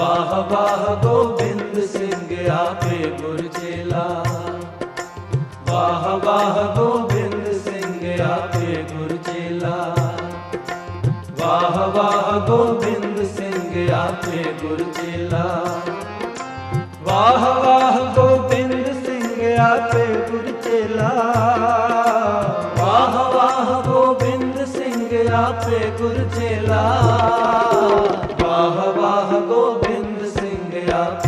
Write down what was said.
वाह वाह, गोविंद सिंह आपे गुर चेला वाह वाह, गोविंद सिंह आपे गुर चेला वाह वाह, गोविंद सिंह आपे गुर चेला वाह वाह, गोविंद सिंह आपे गुरचेला वाह वाह, गोविंद सिंह आपे गुरचेला